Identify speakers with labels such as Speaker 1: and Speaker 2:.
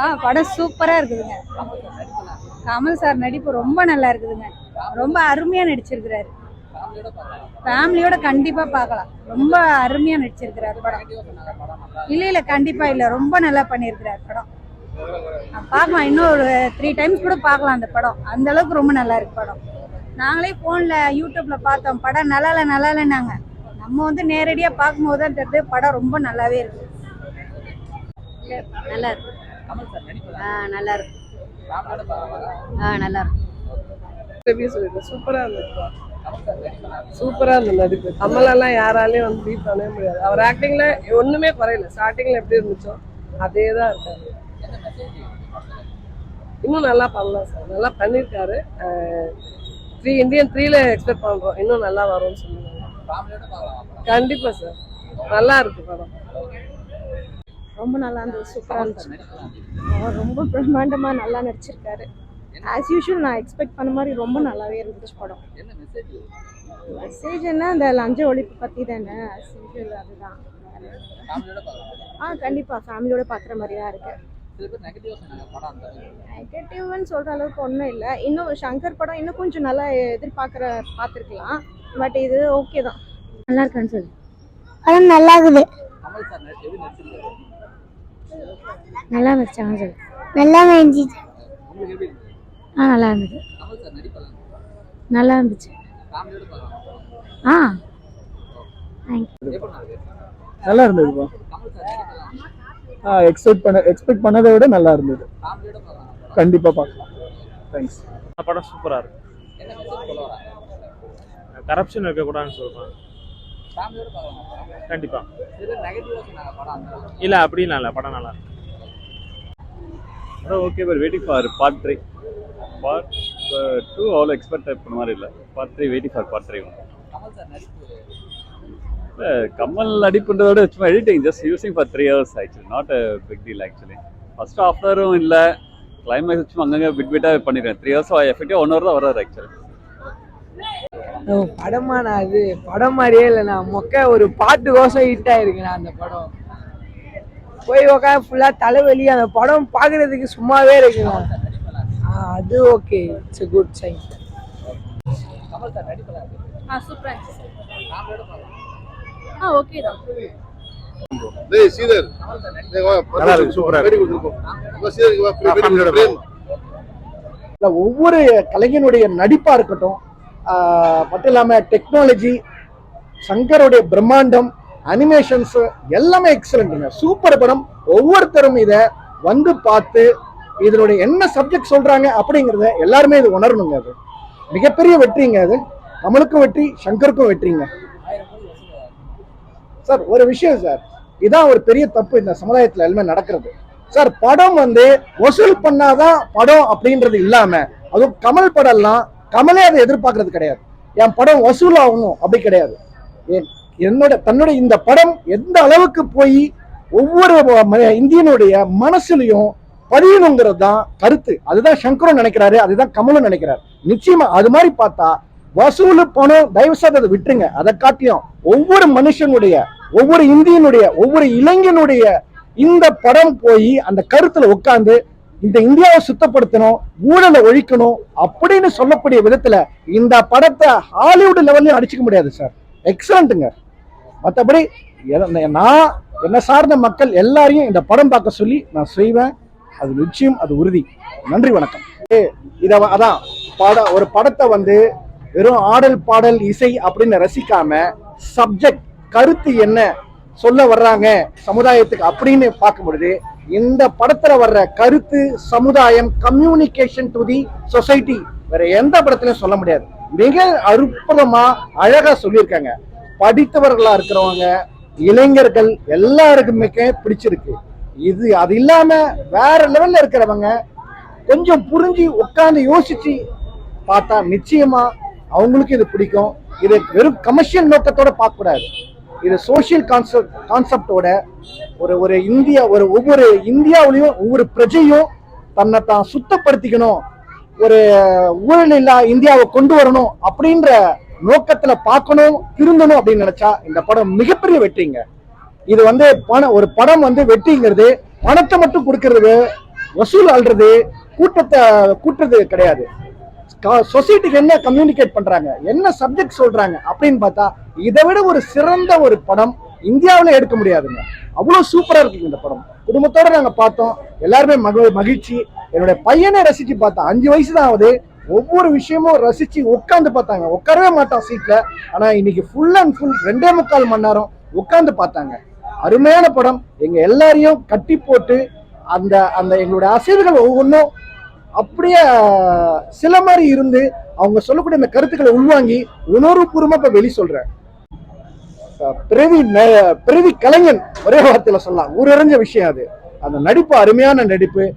Speaker 1: ஆ படம் சூப்பராக இருக்குதுங்க. கமல் சார் நடிப்பு ரொம்ப நல்லா இருக்குதுங்க. ரொம்ப அருமையாக நடிச்சிருக்கிறாரு. ஃபேமிலியோட கண்டிப்பாக பார்க்கலாம். ரொம்ப அருமையாக நடிச்சிருக்கிறாரு படம். இல்லை இல்லை கண்டிப்பாக இல்லை. ரொம்ப நல்லா பண்ணியிருக்கிறார் படம். பார்க்கலாம். இன்னும் ஒரு த்ரீ டைம்ஸ் கூட பார்க்கலாம் அந்த படம். அந்த அளவுக்கு ரொம்ப நல்லா இருக்கு படம். நாங்களே ஃபோனில் யூடியூப்பில் பார்த்தோம். படம் நல்லா இல்லை நல்லா இல்லைன்னாங்க நம்ம வந்து நேரடியாக பார்க்கும்போது தான் தெரியுது. படம் ரொம்ப நல்லாவே இருக்கு.
Speaker 2: நல்லா இருக்கு. ஆ நல்லா இருக்கு ஆ நல்லா இருக்கு
Speaker 3: ரிவ்யூ சொல்லிருக்கேன். சூப்பரா இருந்துச்சு. சூப்பரா இருந்தது நடிப்பு. கமலெல்லாம் யாராலையும் வந்து பீட் பண்ணவே முடியாது. அவர் ஆக்டிங்ல ஒண்ணுமே குறையல. ஸ்டார்டிங்ல எப்படி இருந்துச்சோ அதே தான் இருக்காரு இன்னும் நல்லா பண்ணலாம் சார். நல்லா பண்ணியிருக்காரு த்ரீ இந்தியன் த்ரீல எக்ஸ்பெக்ட் பண்றோம். இன்னும் நல்லா வரும்னு சொல்லுவாங்க. கண்டிப்பா சார். நல்லா இருக்கு படம்.
Speaker 4: ரொம்ப நல்லா இருந்தது. சூப்பராக இருந்துச்சு அவர் ரொம்ப பிரம்மாண்டமா நல்லா நடிச்சிருக்காரு. ஆஸ் யூஷுவல் நான் எக்ஸ்பெக்ட் பண்ண மாதிரி ரொம்ப நல்லாவே இருந்துச்சு படம். மெசேஜ் என்ன? அந்த லஞ்ச ஒழிப்பு பற்றி தானே. ஆஸ் யூஷுவல் அதுதான். ஆ கண்டிப்பாக ஃபேமிலியோட பார்க்குற மாதிரி தான் இருக்கு நெகட்டிவ்னு சொல்கிற அளவுக்கு. ஒன்றும் இல்லை. இன்னும் சங்கர் படம் இன்னும் கொஞ்சம் நல்லா எதிர்பார்க்குற பார்த்துருக்கலாம். பட் இது ஓகே தான். நல்லா இருக்கான்னு சொல்லு.
Speaker 5: படம் நல்லா இருக்குது
Speaker 4: நல்லா நடிச்சாங்க சொல்லு
Speaker 5: நல்லா இருந்துச்சு.
Speaker 4: ஆ நல்லா இருந்தது. நல்லா இருந்துச்சு. ஆ.
Speaker 6: நல்லா இருந்ததுப்பா ஆ எக்ஸ்பெக்ட் பண்ண எக்ஸ்பெக்ட் பண்ணதை விட நல்லா இருந்தது. கண்டிப்பா பார்க்கலாம் தேங்க்ஸ்
Speaker 7: படம் சூப்பராக இருக்கு. கரப்ஷன் இருக்கக்கூடாதுன்னு சொல்கிறேன் கண்டிப்பா. இல்லை அப்படிலாம் இல்லை. படம் நல்லா
Speaker 8: okay but waiting for part three part two அவ்வளோ எக்ஸ்பெக்ட் பண்ண மாதிரி இல்லை. Part three waiting for part three இல்லை கமல் நடிப்புன்றத விட சும்மா editing just using for three hours actually not a big deal actually first ஆஃப்டரும் இல்லை. கிளைமேக்ஸ் சும்மா அங்கங்கே பிட் பிட்டாக பண்ணிடுறேன் three hours effective one hour தான் வராது ஆக்சுவலி
Speaker 3: படமா நான் அது? படம் மாதிரியே இல்லைண்ணா. மொக்க ஒரு பாட்டு கோசம் ஹிட் ஆயிருக்குண்ணா அந்த படம். போய் உட்காந்து ஃபுல்லா தலைவலி அந்த படம் பார்க்கறதுக்கு சும்மாவே இருக்குண்ணா. அது ஓகே இட்ஸ் குட் சைன்
Speaker 1: ஆ சூப்பரா ஆ ஓகே தான்.
Speaker 9: டேய் சீதர். டேய் வா
Speaker 6: நல்லா இருக்கு, சூப்பரா இருக்கு.
Speaker 10: இல்ல ஒவ்வொரு கலைஞனுடைய நடிப்பா இருக்கட்டும் மட்டும் இல்லாமல் டெக்னாலஜி சங்கருடைய பிரம்மாண்டம் அனிமேஷன்ஸ் எல்லாமே எக்ஸலண்ட்டுங்க சூப்பர் படம். ஒவ்வொருத்தரும் இதை வந்து பார்த்து இதனுடைய என்ன சப்ஜெக்ட் சொல்கிறாங்க அப்படிங்கிறத எல்லாருமே இது உணரணுங்க அது. மிகப்பெரிய வெற்றிங்க அது. கமலுக்கும் வெற்றி சங்கருக்கும் வெற்றிங்க. சார் ஒரு விஷயம் சார். இதான் ஒரு பெரிய தப்பு இந்த சமுதாயத்தில் எல்லாமே நடக்கிறது. சார் படம் வந்து வசூல் பண்ணாதான் படம் அப்படின்றது இல்லாமல் அதுவும் கமல் படம்லாம் கமலே அதை எதிர்பார்க்கறது கிடையாது. என் படம் வசூல் ஆகணும் அப்படி கிடையாது. ஏன்? என்னோட தன்னுடைய இந்த படம் எந்த அளவுக்கு போய் ஒவ்வொரு இந்தியனுடைய மனசுலையும் பதியணுங்கிறது தான் கருத்து. அதுதான் சங்கரும் நினைக்கிறாரு அதுதான் கமலும் நினைக்கிறாரு. நிச்சயமா அது மாதிரி பார்த்தா வசூல் பணம் தயவு அதை விட்டுருங்க. அதை காட்டியும் ஒவ்வொரு மனுஷனுடைய ஒவ்வொரு இந்தியனுடைய ஒவ்வொரு இளைஞனுடைய இந்த படம் போய் அந்த கருத்துல உட்காந்து இந்த இந்தியாவை சுத்தப்படுத்தணும் ஊழலை ஒழிக்கணும் அப்படின்னு சொல்லக்கூடிய விதத்துல இந்த படத்தை ஹாலிவுட் லெவல்லையும் அடிச்சுக்க முடியாது சார் எக்ஸலண்ட்டுங்க மற்றபடி நான் என்னை சார்ந்த மக்கள் எல்லாரையும் இந்த படம் பார்க்க சொல்லி நான் செய்வேன். அது நிச்சயம் அது உறுதி. நன்றி வணக்கம். இதை அதான் படம் ஒரு படத்தை வந்து வெறும் ஆடல் பாடல் இசை அப்படின்னு ரசிக்காம சப்ஜெக்ட் கருத்து என்ன சொல்ல வர்றாங்க சமுதாயத்துக்கு அப்படின்னு பார்க்கும் பொழுது இந்த படத்துல வர்ற கருத்து சமுதாயம் கம்யூனிகேஷன் டு தி சொசைட்டி வேற எந்த படத்துலயும் சொல்ல முடியாது. மிக அற்புதமா அழகா சொல்லியிருக்காங்க. படித்தவர்களா இருக்கிறவங்க இளைஞர்கள் எல்லாருக்குமே பிடிச்சிருக்கு. இது அது இல்லாம வேற லெவல்ல இருக்கிறவங்க கொஞ்சம் புரிஞ்சு உட்கார்ந்து யோசிச்சு பார்த்தா நிச்சயமா அவங்களுக்கு இது பிடிக்கும். இது வெறும் கமர்ஷியல் நோக்கத்தோட பார்க்க கூடாது இது சோசியல் கான்செப்ட் கான்செப்டோட ஒரு ஒரு இந்தியா ஒரு ஒவ்வொரு இந்தியாவிலையும் ஒவ்வொரு பிரஜையும் தன்னை தான் சுத்தப்படுத்திக்கணும் ஒரு ஊழல் இல்லா இந்தியாவை கொண்டு வரணும் அப்படின்ற நோக்கத்துல பார்க்கணும் திருந்தணும் அப்படின்னு நினைச்சா இந்த படம் மிகப்பெரிய வெற்றிங்க. இது வந்து பணம் ஒரு படம் வந்து வெற்றிங்கிறது பணத்தை மட்டும் கொடுக்கறது வசூல் அல்றது கூட்டத்தை கூட்டுறது கிடையாது. சொசைட்டிக்கு என்ன கம்யூனிகேட் பண்றாங்க? என்ன சப்ஜெக்ட் சொல்றாங்க? அப்படின்னு பார்த்தா இதை விட ஒரு சிறந்த ஒரு படம் இந்தியாவில் எடுக்க முடியாதுங்க. அவ்வளோ சூப்பராக இருக்குங்க இந்த படம். குடும்பத்தோட நாங்கள் பார்த்தோம். எல்லாருமே மக மகிழ்ச்சி. என்னுடைய பையனை ரசிச்சு பார்த்தோம் அஞ்சு வயசு தான் ஆகுது. ஒவ்வொரு விஷயமும் ரசிச்சு உட்காந்து பார்த்தாங்க. உட்காரவே மாட்டான் சீட்டில் ஆனால் இன்னைக்கு ஃபுல் அண்ட் ஃபுல் ரெண்டே முக்கால் மணி நேரம் உட்காந்து பார்த்தாங்க. அருமையான படம். எங்கள் எல்லாரையும் கட்டி போட்டு அந்த அந்த எங்களுடைய அசைவுகள் ஒவ்வொன்றும் அப்படியே சில மாதிரி இருந்து அவங்க சொல்லக்கூடிய அந்த கருத்துக்களை உள்வாங்கி உணர்வுபூர்வமா இப்ப வெளி சொல்றேன். பிறவி ந- பிறவி கலைஞன் ஒரே வார்த்தையில சொல்லலாம். ஊரறிஞ்ச விஷயம் அது. அந்த நடிப்பு அருமையான நடிப்பு.